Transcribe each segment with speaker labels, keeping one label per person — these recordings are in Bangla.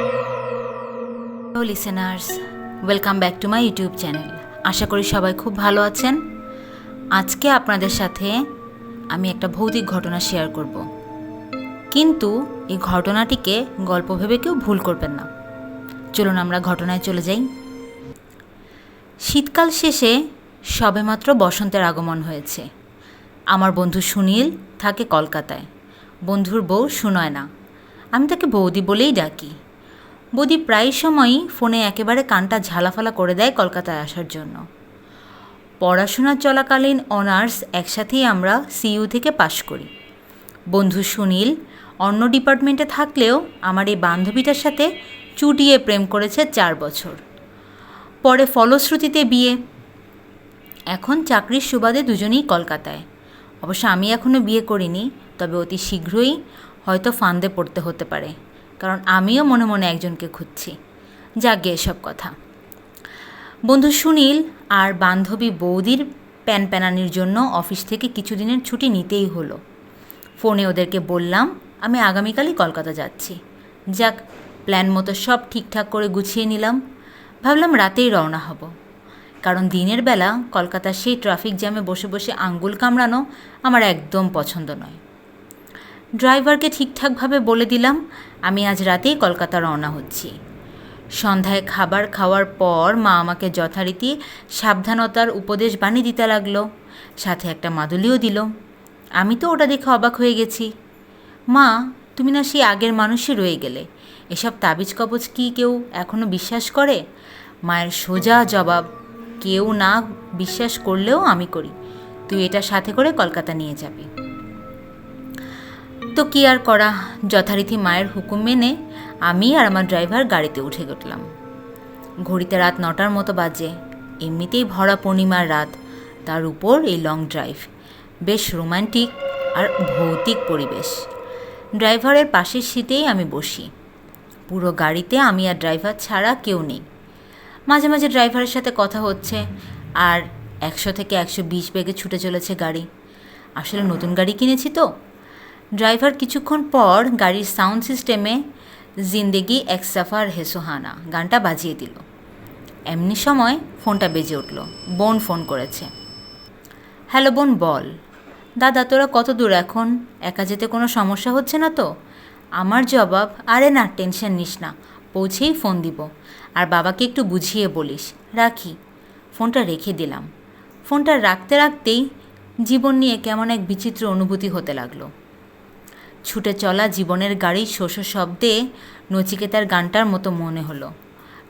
Speaker 1: Hello listeners welcome back to my YouTube channel আশা করি সবাই খুব ভালো আছেন। আজকে আপনাদের সাথে আমি একটা ভৌতিক ঘটনা শেয়ার করব। কিন্তু এই ঘটনাটিকে গল্প ভেবে কেউ ভুল করবেন না। চলুন আমরা ঘটনায় চলে যাই। শীতকাল শেষে সবেমাত্র বসন্তের আগমন হয়েছে। আমার বন্ধু সুনীল থাকে কলকাতায়। বন্ধুর বউ সুনয় না আমি তাকে বৌদি বলেই ডাকি। বৌদি প্রায় সময়ই ফোনে একেবারে কানটা ঝালাফালা করে দেয় কলকাতায় আসার জন্য। পড়াশোনা চলাকালীন অনার্স একসাথেই আমরা সিইউ থেকে পাশ করি। বন্ধু সুনীল অন্য ডিপার্টমেন্টে থাকলেও আমার এই বান্ধবীটার সাথে চুটিয়ে প্রেম করেছে চার বছর। পরে ফলশ্রুতিতে বিয়ে। এখন চাকরির সুবাদে দুজনেই কলকাতায়। অবশ্য আমি এখনও বিয়ে করিনি, তবে অতি শীঘ্রই হয়তো ফান্দে পড়তে হতে পারে। কারণ আমিও মনে মনে একজনকে খুঁজছি। যাগে এসব কথা। বন্ধু সুনীল আর বান্ধবী বৌদির প্যান প্যানানির জন্য অফিস থেকে কিছুদিনের ছুটি নিতেই হলো। ফোনে ওদেরকে বললাম, আমি আগামীকালই কলকাতা যাচ্ছি। যাক, প্ল্যান মতো সব ঠিকঠাক করে গুছিয়ে নিলাম। ভাবলাম রাতেই রওনা হব। কারণ দিনের বেলা কলকাতার সেই ট্রাফিক জ্যামে বসে বসে আঙ্গুল কামড়ানো আমার একদম পছন্দ নয়। ড্রাইভারকে ঠিকঠাকভাবে বলে দিলাম, আমি আজ রাতেই কলকাতা রওনা হচ্ছি। সন্ধ্যায় খাবার খাওয়ার পর মা আমাকে যথারীতি সাবধানতার উপদেশ বাণী দিতে লাগল, সাথে একটা মাদুলিও দিল। আমি তো ওটা দেখে অবাক হয়ে গেছি। মা, তুমি না সেই আগের মানুষই রয়ে গেলে, এসব তাবিজ কবজ কি কেউ এখনও বিশ্বাস করে? মায়ের সোজা জবাব, কেউ না বিশ্বাস করলেও আমি করি, তুই এটা সাথে করে কলকাতা নিয়ে যাবি। তো কি আর করা? যথারীতি মায়ের হুকুম মেনে আমি আর আমার ড্রাইভার গাড়িতে উঠে গেলাম। ঘড়িতে রাত নটার মতো বাজে। এমনিতেই ভরা পূর্ণিমার রাত। তার উপর এই লং ড্রাইভ বেশ রোমান্টিক আর ভৌতিক পরিবেশ। ড্রাইভারের পাশের সিটেই আমি বসি। পুরো গাড়িতে আমি আর ড্রাইভার ছাড়া কেউ নেই। মাঝে মাঝে ড্রাইভারের সাথে কথা হচ্ছে আর একশো থেকে একশো বিশ বেগে ছুটে চলেছে গাড়ি। আসলে নতুন গাড়ি কিনেছি তো। ড্রাইভার কিছুক্ষণ পর গাড়ির সাউন্ড সিস্টেমে জিন্দেগি এক সাফার হেসোহানা। গানটা বাজিয়ে দিল। এমনি সময় ফোনটা বেজে উঠল। বোন ফোন করেছে। হ্যালো বোন, বল। দাদা, তোরা কত দূর এখন? একা যেতে কোনো সমস্যা হচ্ছে না তো? আমার জবাব, আরে না, টেনশন নিস না। পৌঁছেই ফোন দিব। আর বাবাকে একটু বুঝিয়ে বলিস। রাখি। ফোনটা রেখে দিলাম। ফোনটা রাখতে রাখতেই জীবন নিয়ে কেমন এক বিচিত্র অনুভূতি হতে লাগল। ছুটে চলা জীবনের গাড়ির শোষ শব্দে নচিকেতার গানটার মতো মনে হলো।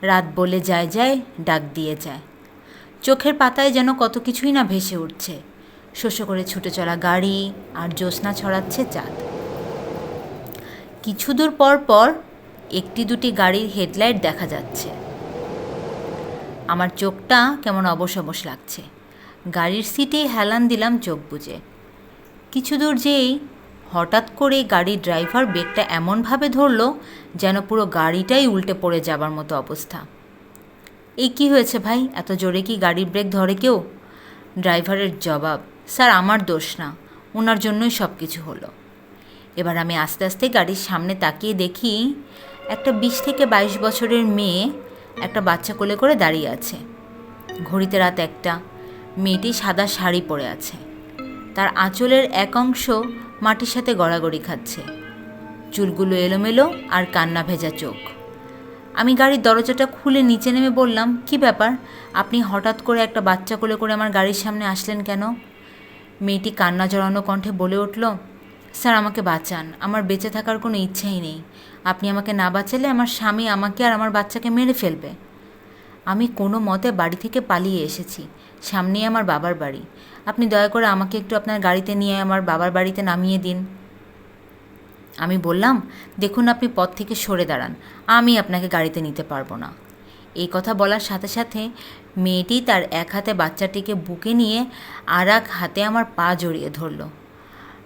Speaker 1: রাত বলে যায় যায়, ডাক দিয়ে যায়। চোখের পাতায় যেন কত কিছুই না ভেসে উঠছে। শোষ করে ছুটে চলা গাড়ি আর জ্যোৎস্না ছড়াচ্ছে চাঁদ। কিছু দূর পর পর একটি দুটি গাড়ির হেডলাইট দেখা যাচ্ছে। আমার চোখটা কেমন অবশ অবশ লাগছে। গাড়ির সিটেই হেলান দিলাম চোখ বুজে। কিছু দূর যেই হঠাৎ করে গাড়ির ড্রাইভার ব্রেকটা এমনভাবে ধরলো যেন পুরো গাড়িটাই উল্টে পড়ে যাবার মতো অবস্থা। এই কি হয়েছে ভাই? এত জোরে কি গাড়ির ব্রেক ধরে কেউ? ড্রাইভারের জবাব, স্যার, আমার দোষ না। ওনার জন্যই সব কিছু হলো। এবার আমি আস্তে আস্তে গাড়ির সামনে তাকিয়ে দেখি একটা বিশ থেকে বাইশ বছরের মেয়ে একটা বাচ্চা কোলে করে দাঁড়িয়ে আছে। ঘড়িতে রাত একটা। মেয়েটি সাদা শাড়ি পরে আছে। তার আঁচলের এক অংশ মাটির সাথে গড়াগড়ি খাচ্ছে। চুলগুলো এলোমেলো আর কান্না ভেজা চোখ। আমি গাড়ির দরজাটা খুলে নিচে নেমে বললাম, কি ব্যাপার? আপনি হঠাৎ করে একটা বাচ্চা কোলে করে আমার গাড়ির সামনে আসলেন কেন? মেয়েটি কান্না জড়ানো কণ্ঠে বলে উঠল, স্যার, আমাকে বাঁচান। আমার বেঁচে থাকার কোনো ইচ্ছাই নেই। আপনি আমাকে না বাঁচালে আমার স্বামী আমাকে আর আমার বাচ্চাকে মেরে ফেলবে। আমি কোনো মতে বাড়ি থেকে পালিয়ে এসেছি, সামনেই আমার বাবার বাড়ি। আপনি দয়া করে আমাকে একটু আপনার গাড়িতে নিয়ে আমার বাবার বাড়িতে নামিয়ে দিন। আমি বললাম, দেখুন আপনি পথ থেকে সরে দাঁড়ান, আমি আপনাকে গাড়িতে নিতে পারব না। এই কথা বলার সাথে সাথে মেয়েটি তার এক হাতে বাচ্চাটিকে বুকে নিয়ে আর এক হাতে আমার পা জড়িয়ে ধরলো।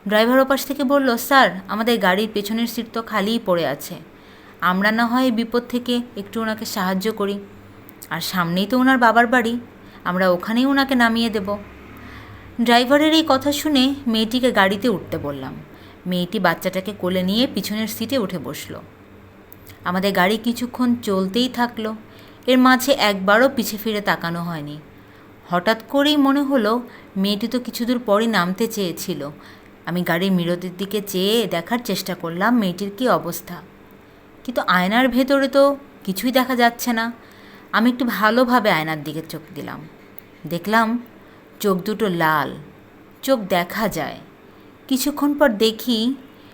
Speaker 1: ড্রাইভার ওপাশ থেকে বলল, স্যার, আমাদের গাড়ির পেছনের সিট তো খালিই পড়ে আছে। আমরা না হয় বিপদ থেকে একটু ওনাকে সাহায্য করি। সামনেই তো ওনার বাবার বাড়ি। আমরা ওখানেই ওনাকে নামিয়ে দেব। ড্রাইভারের এই কথা শুনে মেয়েটিকে গাড়িতে উঠতে বললাম। মেয়েটি বাচ্চাটাকে কোলে নিয়ে পিছনের সিটে উঠে বসল। আমাদের গাড়ি কিছুক্ষণ চলতেই থাকল। এর মাঝে একবারও পিছে ফিরে তাকানো হয়নি। হঠাৎ করেই মনে হলো মেয়েটি তো কিছু দূর পরই নামতে চেয়েছিল। আমি গাড়ির মিরতের দিকে চেয়ে দেখার চেষ্টা করলাম মেয়েটির কী অবস্থা। কিন্তু আয়নার ভেতরে তো কিছুই দেখা যাচ্ছে না। আমি একটু ভালোভাবে আয়নার দিকে চোখ দিলাম। দেখলাম চোখ দুটো লাল, চোখ দেখা যায়। কিছুক্ষণ পর দেখি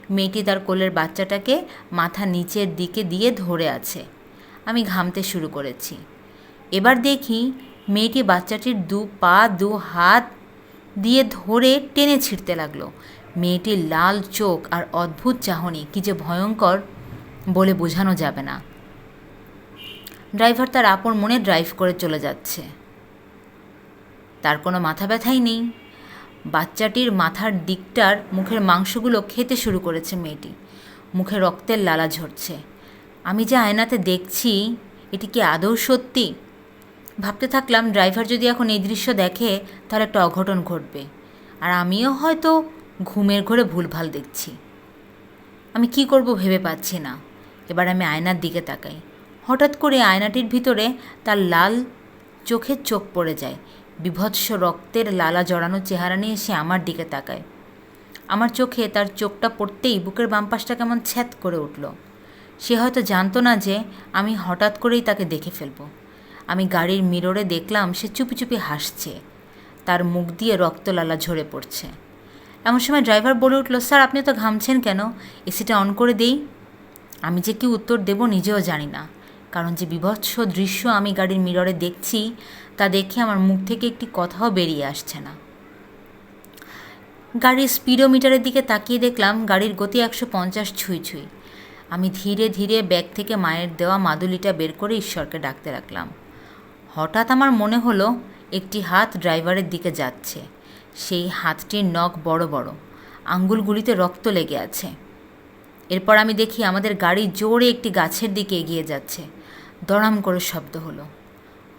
Speaker 1: মেয়েটি তার কোলের বাচ্চাটাকে মাথা নিচের দিকে দিয়ে ধরে আছে। আমি ঘামতে শুরু করেছি। এবার দেখি মেয়েটি বাচ্চাটির দু পা, দু হাত দিয়ে ধরে টেনে ছিঁড়তে লাগল। মেয়েটির লাল চোখ আর অদ্ভুত চাহনি, কি যে ভয়ঙ্কর বলে বোঝানো যাবে না। ড্রাইভার তার আপন মনে ড্রাইভ করে চলে যাচ্ছে। তার কোনো মাথা ব্যথাই নেই। বাচ্চাটির মাথার দিকটার মুখের মাংসগুলো খেতে শুরু করেছে মেয়েটি। মুখে রক্তের লালা ঝরছে। আমি যে আয়নাতে দেখছি, এটি কি আদৌ সত্যি? ভাবতে থাকলাম ড্রাইভার যদি এখন এই দৃশ্য দেখে তাহলে একটা অঘটন ঘটবে। আর আমিও হয়তো ঘুমের ঘরে ভুলভাল দেখছি। আমি কি করব ভেবে পাচ্ছি না। এবার আমি আয়নার দিকে তাকাই। হঠাৎ করে আয়নাটির ভিতরে তার লাল চোখের চোখ পড়ে যায়। বিভৎস রক্তের লালা জড়ানো চেহারা নিয়ে সে আমার দিকে তাকায়। আমার চোখে তার চোখটা পড়তেই বুকের বাম পাশটা কেমন ছ্যাত করে উঠল। সে হয়তো জানতো না যে আমি হঠাৎ করেই তাকে দেখে ফেলব। আমি গাড়ির মিররে দেখলাম সে চুপি চুপি হাসছে। তার মুখ দিয়ে রক্তলালা ঝরে পড়ছে। এমন সময় ড্রাইভার বলে উঠল, স্যার, আপনি তো ঘামছেন কেন? এসিটা অন করে দেই। আমি যে কি উত্তর দেব নিজেও জানি না। কারণ যে বিভৎস দৃশ্য আমি গাড়ির মিররে দেখছি, তা দেখে আমার মুখ থেকে একটি কথাও বেরিয়ে আসছে না। গাড়ির স্পিডোমিটারের দিকে তাকিয়ে দেখলাম গাড়ির গতি একশো পঞ্চাশ ছুঁই ছুঁই। আমি ধীরে ধীরে ব্যাগ থেকে মায়ের দেওয়া মাদুলিটা বের করে ঈশ্বরকে ডাকতে রাখলাম হঠাৎ আমার মনে হলো, একটি হাত ড্রাইভারের দিকে যাচ্ছে। সেই হাতটির নখ বড় বড়, আঙ্গুলগুলিতে রক্ত লেগে আছে। এরপর আমি দেখি আমাদের গাড়ি জোরে একটি গাছের দিকে এগিয়ে যাচ্ছে। দড়াম করে শব্দ হলো।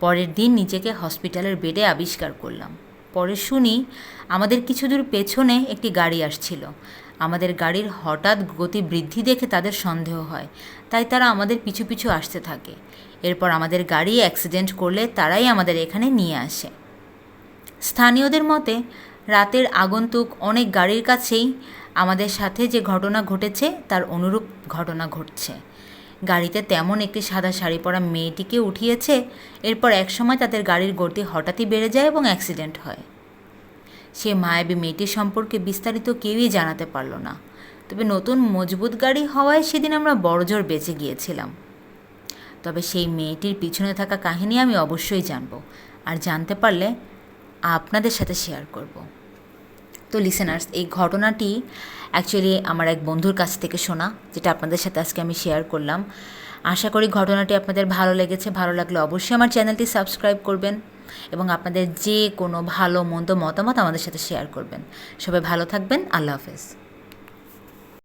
Speaker 1: পরের দিন নিজেকে হসপিটালের বেডে আবিষ্কার করলাম। পরে শুনি আমাদের কিছু দূর পেছনে একটি গাড়ি আসছিল। আমাদের গাড়ির হঠাৎ গতি বৃদ্ধি দেখে তাদের সন্দেহ হয়, তাই তারা আমাদের পিছু পিছু আসতে থাকে। এরপর আমাদের গাড়ি অ্যাক্সিডেন্ট করলে তারাই আমাদের এখানে নিয়ে আসে। স্থানীয়দের মতে, রাতের আগন্তুক অনেক গাড়ির কাছেই আমাদের সাথে যে ঘটনা ঘটেছে, তার অনুরূপ ঘটনা ঘটছে। গাড়িতে তেমন একটি সাদা শাড়ি পরা মেয়েটিকে উঠিয়েছে। এরপর একসময় তাদের গাড়ির গতি হঠাৎই বেড়ে যায় এবং অ্যাক্সিডেন্ট হয়। সে মায়াবী মেয়েটির সম্পর্কে বিস্তারিত কেউই জানাতে পারল না। তবে নতুন মজবুত গাড়ি হওয়ায় সেদিন আমরা বড়জোর বেঁচে গিয়েছিলাম। তবে সেই মেয়েটির পিছনে থাকা কাহিনী আমি অবশ্যই জানব। আর জানতে পারলে আপনাদের সাথে শেয়ার করব। তো লিসেনার্স এই ঘটনাটি অ্যাকচুয়ালি আমার এক বন্ধুর কাছ থেকে শোনা, যেটা আপনাদের সাথে আজকে আমি শেয়ার করলাম। আশা করি ঘটনাটি আপনাদের ভালো লেগেছে, ভালো লাগলে অবশ্যই আমার চ্যানেলটি সাবস্ক্রাইব করবেন এবং আপনাদের যে কোনো ভালো, মন্দ মতামত আমাদের সাথে শেয়ার করবেন। সবাই ভালো থাকবেন, আল্লাহ হাফেজ।